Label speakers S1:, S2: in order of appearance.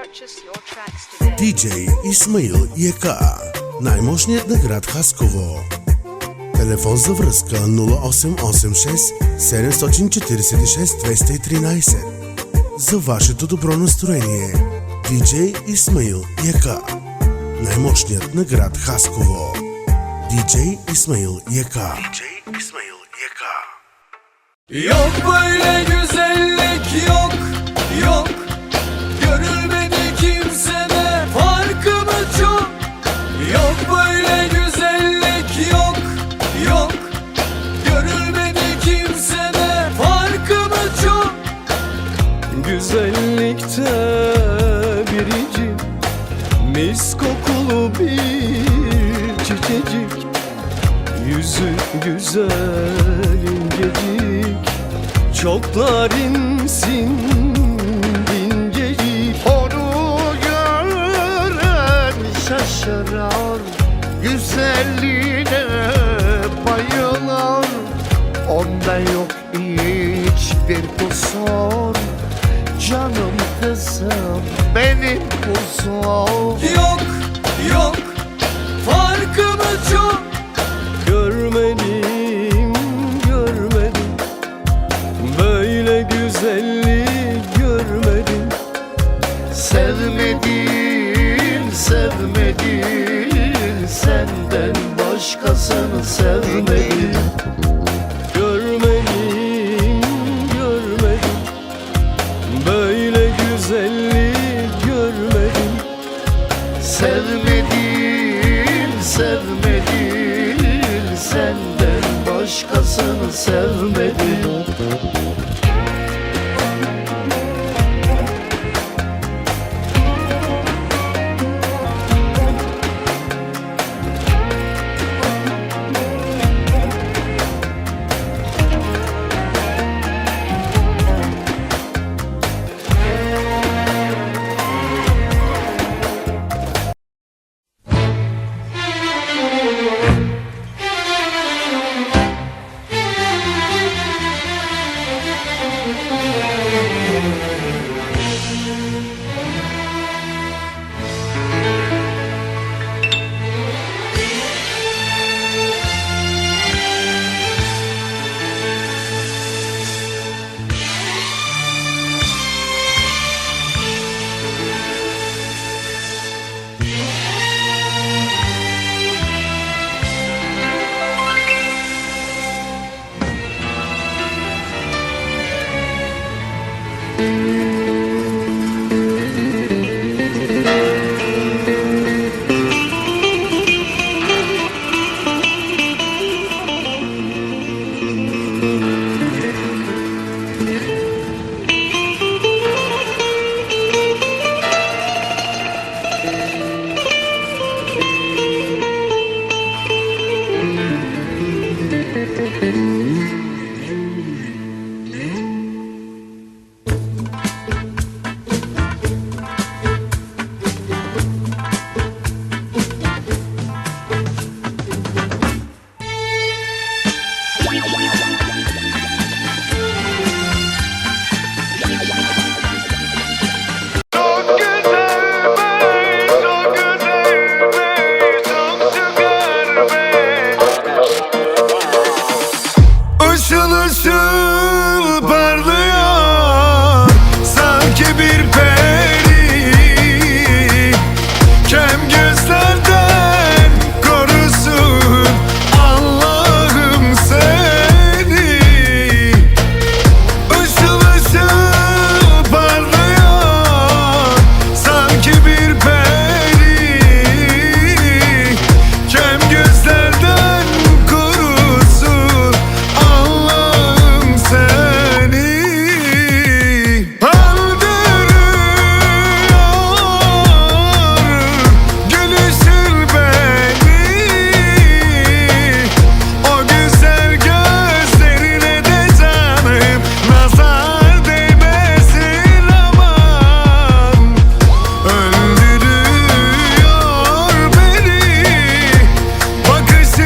S1: DJ Исмаил ЕК, най-мощният на град Хасково. Телефон за връзка 0886 746 213. За вашето добро настроение. DJ Исмаил ЕК, най-мощният на град Хасково. DJ Исмаил ЕК. DJ Исмаил ЕК.
S2: Yok böyle güzellik Yüzü güzel incecik Çoklar insin incecik
S3: Onu gören şaşırar Güzelliğine bayılar. Onda yok hiçbir kusur. Canım kızım benim
S2: Yok yok
S3: Sevmedim, sevmedim. Senden başkasını sevmedim Thank you.